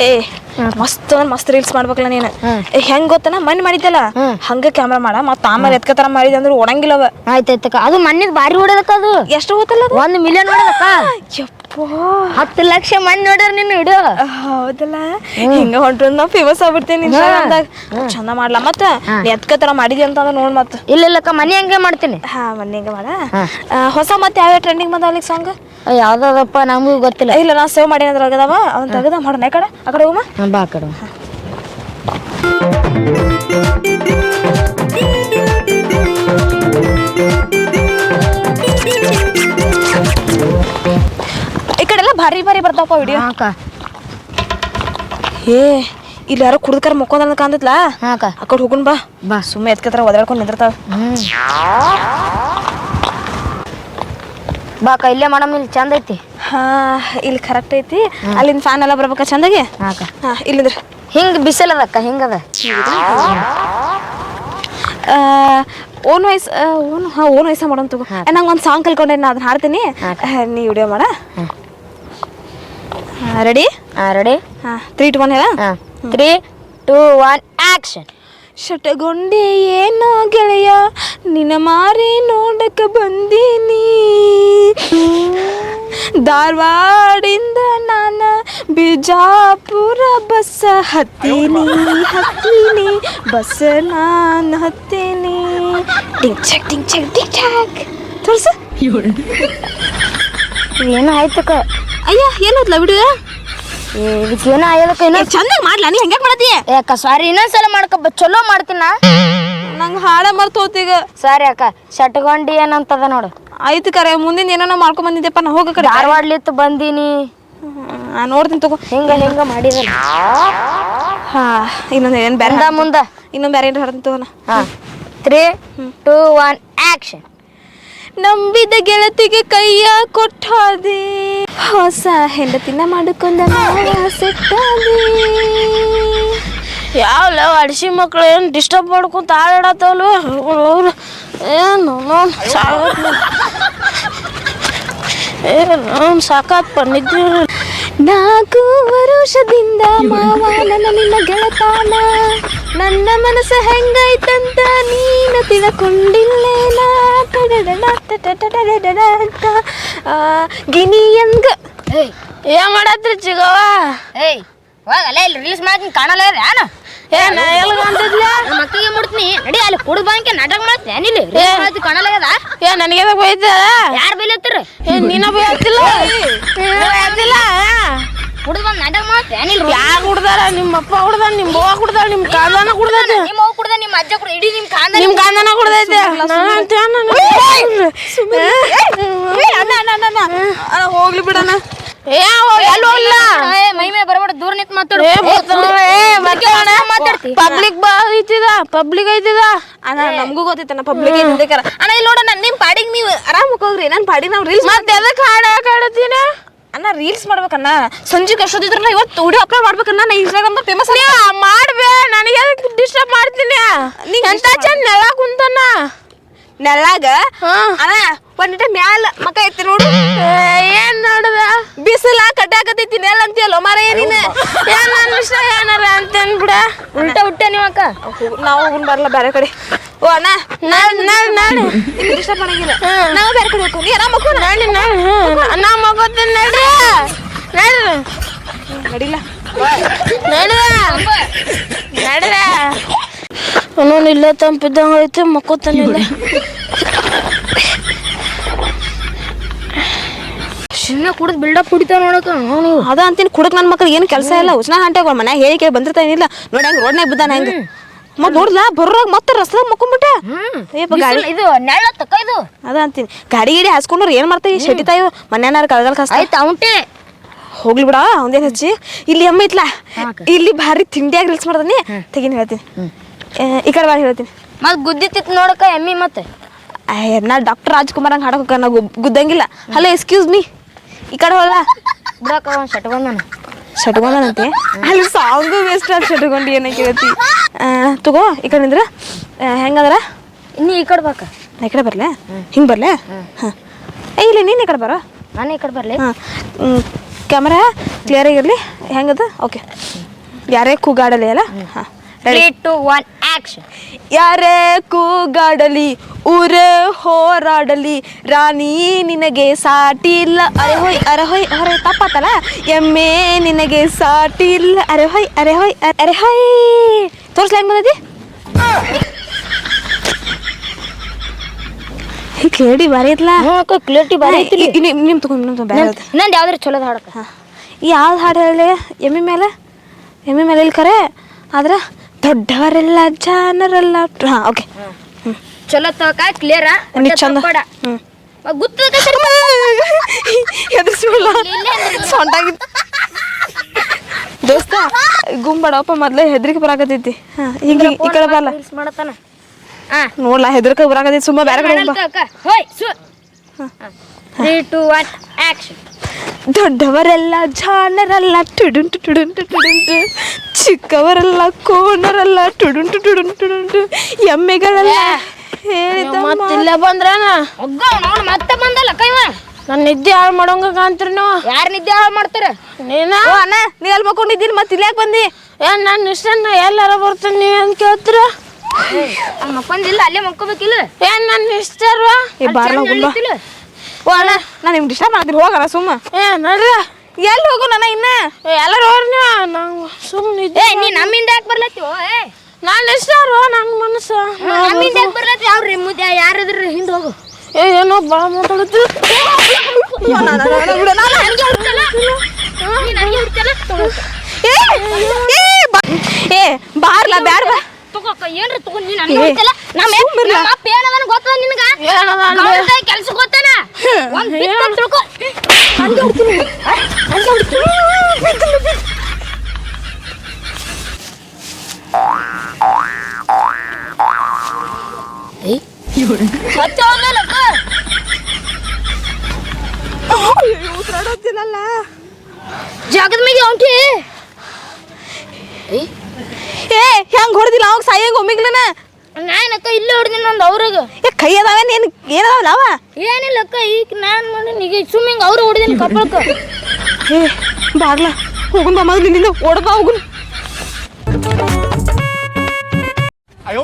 ಏ ಮಸ್ತ್ ಅಂದ್ರ ಮಸ್ತ್ ರೀಲ್ಸ್ ಮಾಡ್ಬೇಕಲ್ಲ ನೀನು. ಹೆಂಗ್ ಗೊತ್ತನ? ಮಣ್ಣು ಮಾಡಿದ್ದಲ್ಲ ಹಂಗ ಕ್ಯಾಮ್ರಾ ಮಾಡ ಮತ್ತ ಆಮೇಲೆ ಎತ್ಕ ತರ ಮಾಡಿದ ಅಂದ್ರೆ ಒಣಗಿಲ್ಲವ ಆಯ್ತಾಯ್ತಕ್ಕ ಅದು ಮಣ್ಣಿಗೆ ಬಾರಿ ಹೊಡೆದಕ್ಕ ಅದು. ಎಷ್ಟು ಹೋತಲ್ಲ ಒಂದ್ ಮಿಲಿಯನ್ ಹೊಡೆದಕ್ಕ. ಹತ್ತು ಲಕ್ಷ ಮಂದಿ ನೋಡ್ಯಾರ ನೀನು ಹಿಡಿಯೋ ಹೌದಲ್ಲ? ಹಿಂಗ ಹೊಂಟ್ರ ನಾವ್ ಫೇಮಸ್ ಆಗ್ಬಿಡ್ತೀನಿ ಇನ್ಸ್ಟಾಗ್ರಾಮ್ದಾಗ ಚಂದ ಮಾಡ್ಲಾ? ಮತ್ತ ಎತ್ಕ ತರ ಮಾಡಿದಿ ಅಂತ ಅಂದ್ರೆ ನೋಡ್ ಮತ್ತ. ಇಲ್ಲ ಇಲ್ಲಕ್ಕ ಮನೆ ಹಂಗೆ ಮಾಡ್ತೀನಿ. ಹಾ ಮೊನ್ನೆಗೆ ಮಾಡ. ಹೊಸ ಮತ್ತೆ ಯಾವ ಟ್ರೆಂಡಿಂಗ್ ಬಂದಾವ ಸಾಂಗ್ ಯಾವ್ದಾದಪ್ಪ ನಮಗೂ ಗೊತ್ತಿಲ್ಲ. ಇಲ್ಲ ನಾ ಸೇವ್ ಮಾಡಿ ಅದ್ರಾಗ ಅದಾವ. ಅವ್ನ ತೆಗ್ದ ಮಾಡೋಣ. ಈ ಕಡೆ ಆ ಕಡೆ ಹೋಗಮ್ಮ ಬಾ ಕಡೆ ಭಾರಿ ಭಾರಿ ಬರ್ತಾವಪ್ಪ ವಿಡಿಯೋ ಹಾಂ ಅಕ್ಕ. ಏ ಇಲ್ಲಿ ಯಾರೋ ಕುಡ್ದಕರ ಮುಕ್ಕೊಂದ ಹಾಂ ಅಕ್ಕ. ಆ ಹೋಗುನ್ ಬಾ. ಬಾ. ಸುಮ್ಮನೆ ಎತ್ಕತ್ರ ಒದಾಡ್ಕೊಂಡು ನಿಂದಿರ್ತಾವ ಬಾ ಅಕ್ಕ ಇಲ್ಲೇ ಮಾಡಮ್ ಇಲ್ಲಿ ಚಂದ ಐತಿ. ಹಾ ಇಲ್ಲಿ ಕರೆಕ್ಟ್ ಐತಿ. ಅಲ್ಲಿಂದ ಫ್ಯಾನ್ ಎಲ್ಲ ಬರ್ಬೇಕಾ ಚಂದಗೆ? ಹಾಂ ಅಕ್ಕ. ಹಾ ಇಲ್ಲಿಂದ್ರ ಹಿಂಗೆ ಬಿಸಿಲದಕ್ಕ ಹಿಂಗದ ಓನ್ ವಾಯ್ಸ್ ಓನ್ ಹಾ ಓನ್ ವಾಯ್ಸ ಮಾಡೋಣ ತಗೋ. ನಂಗೆ ಒಂದು ಸಾಂಗ್ ಕಲ್ಕೊಂಡೆ ನಾ ಅದನ್ನ ಹಾಡ್ತೀನಿ. ನೀ ವಿಡಿಯೋ ಮಾಡ. ರೆಡಿ ರೆಡಿ ಹಾಂ ತ್ರೀ ಟು ಒನ್ ಹೇಳ? ತ್ರೀ ಟೂ ಒನ್ ಆ್ಯಕ್ಷನ್ ಶಟಗೊಂಡೆ ಏನೋ ಗೆಳೆಯ ನಿನ್ನ ಮಾರಿ ನೋಡಕ್ಕೆ ಬಂದೀನಿ. ಧಾರವಾಡಿಂದ ನಾನು ಬಿಜಾಪುರ ಬಸ್ ಹತ್ತೀನಿ ಹತ್ತೀನಿ ಬಸ್ ನಾನು ಹತ್ತೀನಿ. ಟಿಂಗ್ ಚಕ್ ಟಿಂಗ್ ಚಕ್ ಟಿಂಗ್ ಚಕ್. ತೋರ್ಸು. ಏನು ಆಯ್ತಕ್ಕ ಅಯ್ಯ ಏನೋದ್ಲ ವಿಡಿಯೋ ಇದಕ್ಕೆ ಏನೋ ಏನ ಚಂದಾಗಿ ಮಾಡ್ಲಾ? ನೀ ಹೆಂಗೆ ಮಾಡತ್ತಿ? ಏ ಅಕ್ಕ ಸಾರಿ ಇನ್ನೊಂದ್ಸಲ ಮಾಡ್ಕಬ್ಬ ಚಲೋ ಮಾಡ್ತೀನ? ನಂಗೆ ಹಾಡ ಮರ್ತು ಹೋತೀಗ ಸಾರಿ ಅಕ್ಕ ಶಟ್ಗೊಂಡಿ ಏನಂತದ ನೋಡು. ಆಯ್ತು ಕರೆ ಮುಂದಿನ ಏನೋ ಮಾಡ್ಕೊಂಡ್ ಬಂದಿದ್ದೆಪ್ಪ ನಾ ಹೋಗ ಕಡೆ ಧಾರವಾಡ್ಲಿತ್ತು ಬಂದೀನಿ. ಆ, ನೋಡ್ತೀನಿ ತಗೋ. ಹಿಂಗ ಹಿಂಗ ಮಾಡಿದ ಹಾ ಇನ್ನೊಂದು ಏನು ಬೇರೆ ಮುಂದ ಇನ್ನೊಂದು ಬೇರೆ ಏನು ಹಾಡ್ತೀನಿ ತಗೋ ನಾ. ಹಾ. ತ್ರೀ ಟೂ ಒನ್ ಆ್ಯಕ್ಷನ್ ನಂಬಿದ ಗೆಳತಿಗೆ ಕೈಯ ಕೊಟ್ಟಾದೆ. ಹೊಸ ಹೆಂಡತಿನ ಮಾಡಿಕೊಂಡ ಯಾವ ಯಾವ ಅಡಿಸಿ ಮಕ್ಳು ಏನು ಡಿಸ್ಟರ್ಬ್ ಮಾಡ್ಕೊಂತ ಆಡಾಡತ್ತವಲ್ವ ಅವ್ರು ಏನು ಸಾಕಾತ್ ಏ ನೋನ್ ಸಾಕಾತ್ ನಿದ್ದೆ ನಾಲ್ಕು ವರುಷದಿಂದ ಮಾವ ನನ್ನ ನಿನ್ನ ಗೆಳತಾನ. ನನ್ನ ಮನಸ್ಸು ಹೆಂಗೈತಂತ ನೀನು ತಿಳ್ಕೊಂಡಿಲ್ಲೇನಾ? ಆ, ಗಿನಿಯಂಗ ಏನ್ ಮಾಡತ್ರಿ ಚಿಗವ್ವ ಮಾಡ್ತೀನಿ ಕಾಣಲ್ಲ ಮಕ್ಕಳಿಗೆ ಮುಡ್ತೀನಿ ಅಲ್ಲಿ ಏನಿಲ್ಲ ನನಗೆ ಏನಿಲ್ಲ ಕುಡ್ದಾರ ನಿಮ್ಮ ಅಪ್ಪ ಕುಡ್ದಾರ ನಿಮ್ಮ ಕುಡ್ದಾರ ನಿಮ್ಮ ಕಾಂದನ ಕುಡ್ದೈತೆ ನಿಮ್ಮ ಅವ್ವ ನಿಮ್ಮ ಅಜ್ಜ ಕುಡ್ದ ಇಡೀ ನಿಮ್ಮ ನಿಮ್ಮ ಕಾಂದನ ಕುಡ್ದೈತೆ ಅಣ್ಣ ಅಣ್ಣ ಹೋಗ್ಲಿ ಬಿಡಣ್ಣ. ಏ ಎಲ್ಲಿ ಇಲ್ಲ ಏ ಮೈ ಮೇಲೆ ಬರಬೇಡ ದೂರ ನಿಂತು ಮಾತಾಡು. ಮಾತಾಡ್ತಿ? ಪಬ್ಲಿಕ್ ಬಾ ಐತಿದ? ಪಬ್ಲಿಕ್ ಐತಿದ? ಅಣ್ಣ ನಮಗೂ ಗೊತ್ತಿತ್ತಣ್ಣ ಪಬ್ಲಿಕ್ ಹಿಂದೆಕರ ಅಣ್ಣ ಇಲ್ಲಿ ನೋಡಣ್ಣ ನಿಮ್ಮ ಪಾಡಿಗೆ ನೀವು ಆರಾಮ್ ಹೋಗ್ರಿ. ನನ್ನ ಪಾಡಿಗೆ ನಾವು ರೀಲ್ಸ್ ಮತ್ತೆ ಎದಕ್ಕೆ ಹಾಡ ಹಾಡತ್ತೀನ? ಅಣ್ಣ ರೀಲ್ಸ್ ಮಾಡ್ಬೇಕಣ್ಣ. ಸಂಜೆಗೆ ಅಷ್ಟೊತ್ತಿದ್ರಲ್ಲ ಇವತ್ತು ವಿಡಿಯೋ ಅಪ್ಲೋಡ್ ಮಾಡ್ಬೇಕಣ್ಣ. ನಾ ಇನ್ಸ್ಟಾಗ್ರಾಮ್ ಫೇಮಸ್ ನೀ ಮಾಡ್ಬೇ ನನಗೆ ಡಿಸ್ಟರ್ಬ್ ಮಾಡ್ತೀನಿ? ನೀ ಎಂತ ಚಂದ ನೆಲ ಕುಂತನ? ನೆಲ್ಲಾಗ ಅಣ್ಣ ಒಂದಿಟ ಮ್ಯಾಲ ಮಕ ಐತಿ ನೋಡು. ಏನ್ ನೋಡ್ದ? ಬಿಸಿಲ ಕಟ್ಟಾಕತೈತಿ ನೆಲ ಅಂತೀಯಲ್ಲ ಮಾರ ಏನಿನ ಏನ್ ನನ್ನ ಇಷ್ಟ ಏನಾರ ಅಂತೇನ್ ಬಿಡ. ಉಲ್ಟಾ ಹುಟ್ಟೆ ನೀವು ಅಕ್ಕ. ನಾವು ಹೋಗುನ್ ಬರಲ್ಲ ಬೇರೆ ಕಡೆ. ಓ ಅಣ್ಣ ನಾನು ನಾಳೆ ನಿಮ್ಗೆ ಡಿಸ್ಟರ್ಬ್ ಮಾಡಂಗಿಲ್ಲ. ನಾವು ಬೇರೆ ಕಡೆ ಹೋಗ್ತೀವಿ. ನೀ ಹೋಗು ನಾಳೆ ನಾ ಮಗೋತೀನಿ ನಡ್ರಿ ನಡ್ರಿ ನಡಿಲ್ಲ. ನಡ್ರ ನಡ್ರ ಅವನು ಇಲ್ಲೇ ತಂಪಿದ್ದಂಗ ಐತಿ ಮಕ್ಕೋತಾನಿಲ್ಲ ಸುಮ್ಮನೆ ಕುಡಿದು ಬಿಲ್ಡಪ್ ಕುಡಿತಾವ ನೋಡಕ್ಕ ನೀವು ಅದ ಅಂತೀನಿ ಕುಡಕ್ ನನ್ನ ಮಕ್ಳಿಗೆ ಏನು ಕೆಲಸ ಇಲ್ಲ. ಉಷ್ಣ ಹಂಟೆಗಳ ಮನ್ಯಾಗ ಹೇಳಿ ಕೇಳಿ ಬಂದಿರ್ತಾನಿಲ್ಲ ನೋಡಿ ಹಂಗೆ ರೋಡ್ನಾಗ ಬಿದ್ದಾನ ಹೆಂಗೆ? ಮತ್ ನೋಡ್ಲಾ ಬರ್ರಾಗ ಮತ್ತೆ ರಸ್ತಾಗ ಮಕ್ಕೊಂಬಿಟ್ಟ. ಇದು ನೆಳ್ಳ ಇದು. ಅದ ಅಂತೀನಿ. ಗಾಡಿ ಗಿಡಿ ಹಾಸ್ಕೊಂಡ್ರು ಏನ್ ಮಾಡ್ತಾಯಿ ಶೆಟಿ ತಾಯಿ? ಮನ್ಯಾನಾರ ಕಳಗಲ್ ಕಷ್ಟ ಆಯ್ತು ಅವನ್ಟೆ. ಹೋಗ್ಲಿ ಬಿಡ ಅವಂದೇನ್ ಹಚ್ಚಿ. ಇಲ್ಲಿ ಅಮ್ಮ ಇತ್ಲಾ. ಇಲ್ಲಿ ಭಾರಿ ತಿಂಡಿಯಾಗಿ ರೀಲ್ಸ್ ಮಾಡ್ತಾನೆ ತೆಗಿನ್ ಹೇಳ್ತೀನಿ. ಈ ಕಡೆ ಬಾರಿ ಹೇಳ್ತೀನಿ. ಮತ್ತೆ ಗುದ್ದಿತ್ತಿತ್ತು ನೋಡಕ್ಕ ಎಮ್ಮಿ ಮತ್ತೆ. ಅಯ್ಯ ನಾ ಡಾಕ್ಟರ್ ರಾಜ್ಕುಮಾರ್ ಹಂಗೆ ಹಾಡಕ್ಕೆ ನಾ ಗುದ್ದಂಗಿಲ್ಲ. ಹಲೋ ಎಕ್ಸ್ಕ್ಯೂಸ್ ಮೀ ಈ ಕಡೆ ಹೋಲ ಬಿಡಕ್ಕ ಅವ್ನು ಶಟ್ಕೊಂಡನ. ಶಟ್ಕೊಂಡಂತೆ ಅಲ್ಲಿ ಸಾಂಗು ವೇಸ್ಟ್ ಆಗಿ ಏನ ಕೇಳ್ತಿ. ತಗೋ ಈ ಕಡೆ ನಿಂದ್ರೆ. ಹೆಂಗದ್ರ? ಇನ್ನು ಈ ಕಡೆ ಬಾಕ. ನಾ ಈ ಕಡೆ ಬರಲೇ? ಹಿಂಗೆ ಬರಲೇ? ಹಾಂ. ಏ ಇಲ್ಲ ನೀನು ಈ ಕಡೆ ಬರೋ? ನಾನು ಈ ಕಡೆ ಬರಲಿ? ಹಾಂ. ಕ್ಯಾಮ್ರಾ ಕ್ಲಿಯರ್ ಆಗಿರಲಿ? ಹೆಂಗದ? ಓಕೆ ಯಾರೇ ಕೂಗಾಡಲಿ ಅಲ್ಲ? ಹಾಂ ತ್ರೀ ಟು ಒನ್ ಆಕ್ಷನ್ ಯಾರೇ ಕೂಗಾಡಲಿ ಊರೇ ಹೋರಾಡಲಿ ರಾಣಿ ನಿನಗೆ ಸಾಟಿ ಇಲ್ಲ ಅರೆ ಹೊಯ್ ಅರೆ ತಪ್ಪಾತಲ್ಲ? ಎಮ್ಮೆ ನಿನಗೆ ಸಾಟಿ ಇಲ್ಲ ಅರೆ ಹೊಯ್ ಅರೆ ಹೊಯ್ ಅರೆ- ಅರೆ ಹೊಯ್. ತೋರಿಸ್ಲ ಹೆಂಗ್ ಬಂದದಿ ಈ ಕೇಳಿ ಬಾರಿ ಐತ್ಲಾ ಕ್ಲಿಯರಿಟಿ ಬಾರಿ ಐತಿ ನಿಮ್ ತಗೊಂಡ್ ನಿಮ್ ತಗೊಂಡ್ ಬೇರೆ ನಂದು ಯಾವ್ದಾರು ಚಲೋದ ಹಾಡಕ. ಯಾವ್ದು ಹಾಡು ಹೇಳಿ ಎಮ್ಮೆ ಮೇಲೆ? ಎಮ್ಮೆ ಮೇಲೆ ಇಲ್ಲಿ ಕರೆ? ಆದ್ರೆ ದೊಡ್ಡವರೆಲ್ಲ ಜನರೆಲ್ಲ ಹಾಂ ಓಕೆ ಚಲೋ ತಗೋಕ ಕ್ಲಿಯರ್ ನೀ ಚಂದ. ಗುತ್ತದ ಹೆದರ್ಸ್ಬಿಡ್ಲ ಸೊಂಟಾಗಿತ್ತು ದೋಸ್ತ ಗುಂಬಡಪ್ಪ ಮೊದ್ಲೇ ಹೆದ್ರಿಕೆ ಬರಾಕತೈತಿ ಹಾಂ ಈಗ ಈ ಕಡೆ ಬರಲ್ಲ ಮಾಡತಾನ ಹಾ. ಹೆದರ್ಕ ಬರಾಕತೈತಿ ಸುಮ್ಮ ಬೇರೆ ಕಡೆ. ಹೋಯ್ ಸು. ತ್ರೀ ಟು ಒನ್ ಆಕ್ಷನ್ ದೊಡ್ಡವರೆಲ್ಲ ಜಾಣರಲ್ಲ ಟುಡುಂಟು ಟುಡುಂಟು ಟುಡುಂಟು ಚಿಕ್ಕವರೆಲ್ಲ ಕೋಣರಲ್ಲ ಟುಡುಂಟು ಟುಡುಂಟು ಟುಡುಂಟು ಎಮ್ಮೆಗಳೆಲ್ಲ ಹೇಳಿದ ಮತ್ತೆ ಇಲ್ಲೇ ಬಂದ್ರೇನ? ಒಗ್ಗ ಮತ್ತೆ ಬಂದಲ್ಲ ಕೈವ ನನ್ನ ನಿದ್ದೆ ಹಾಳು ಮಾಡೋಂಗ ಕಾಣ್ತೀರಿ ನೀವು. ಯಾರು ನಿದ್ದೆ ಹಾಳು ಮಾಡ್ತಾರೆ? ನೀನ? ಅಣ್ಣ ನೀ ಅಲ್ಲಿ ಮಕ್ಕೊಂಡಿದ್ದೀನಿ ಮತ್ತೆ ಇಲ್ಲಿ ಯಾಕೆ ಬಂದಿ? ಏ ನನ್ನ ಇಷ್ಟನ್ನ ಎಲ್ಲಾರ ಬರ್ತೀನಿ ನೀವೇನ್ ಕೇಳ್ತೀರ? ಅವ್ನು ಮಕ್ಕೊಂದಿಲ್ಲ ಅಲ್ಲೇ ಮಕ್ಕೋಬೇಕಿಲ್ಲ. ಏನ್ ನನ್ನ ಇಷ್ಟರ್ವಾ? ಏ ಬಾರ್ಲ ಓ ಅಣ್ಣ ನಾನು ನಿಮ್ಗೆ ಡಿಸ್ಟರ್ಬ್ ಮಾಡ್ತೀನಿ ಹೋಗಣ ಸುಮ್ಮ. ಏ ನಡ್ರ. ಎಲ್ಲಿ ಹೋಗು ನನ್ನ ಇನ್ನ? ಎಲ್ಲರೂ ಹೋಗ್ರಿ ನೀವು. ನಂಗೆ ಸುಮ್ಮನೆ ಏ ನೀ ನಮ್ಮಿಂದ ಯಾಕೆ ಬರ್ಲತ್ತೀವೋ ಏ? ನಾನು ಇಷ್ಟಾರ್ವಾ ನನ್ನ ಮನಸ್ಸು. ನಮ್ಮಿಂದ ಯಾಕೆ ಬರ್ಲತ್ತಿ ಅವ್ರಿ ಮುದ್ದೆ ಯಾರಿದ್ರು ಹಿಂದೆ ಹೋಗು. ಏ ಏನೋ ಭಾಳ ಮಾತಾಡುತ್ತೆ ಏ ಏ ಏ ಬಾರ್ಲ ಬ್ಯಾಡ ಬಾ ಏನ್ರಿ ತಗೋ ನೀ ನನಗೆ ಹಿಡ್ತಲ್ಲ ನಮ್ಮ ನಮ್ಮ ಅಪ್ಪ ಏನದನ ಗೊತ್ತದ ನಿನಗ? ಏನದ ಅಂದ್ರೆ? ಕೆಲಸ ಗೊತ್ತನ ಒಂದ್ ಬಿತ್ತ ತಿಳ್ಕೊ. ಹಂಗೆ ಹೊಡ್ತೀನಿ ಆ, ಹಂಗೆ ಹೊಡ್ತೀನಿ ಸತ್ಯ ಹೋಗ್ಲಕ್ಕ ಉಸಿರಾಡೋತಿಲ್ಲಲ್ಲ ಜಗದ ಹೊಂಟಿ. ಏ ಹೆಂಗ್ ಹೊಡೆದಿಲ್ಲ? ಅವಾಗ ಸಾಯಂಗ್ ಒಮ್ಮಿಗ್ಲನ? ಅಕ್ಕ ಇಲ್ಲೇ ಹೊಡೆದಿನ ಒಂದು ಅವ್ರಾಗ. ಏ ಕೈ ಅದಾವ ಏನ್? ಏನದಾವ ಏನಿಲ್ಲ ಅಕ್ಕ ಈಗ ನಾನು ನೋಡಿ ಈಗ ಸುಮ್ಮ ಅವ್ರು ಹೊಡೆದಿನ ಕಪ್ಪಳಕ್ಕ ಏ ಬಾಗ್ಲ ಹೋಗುನ್ ಬಾ ಮೊದಲು ನಿನ್ನ ಹೋಗುನ್. ಅಯ್ಯೋ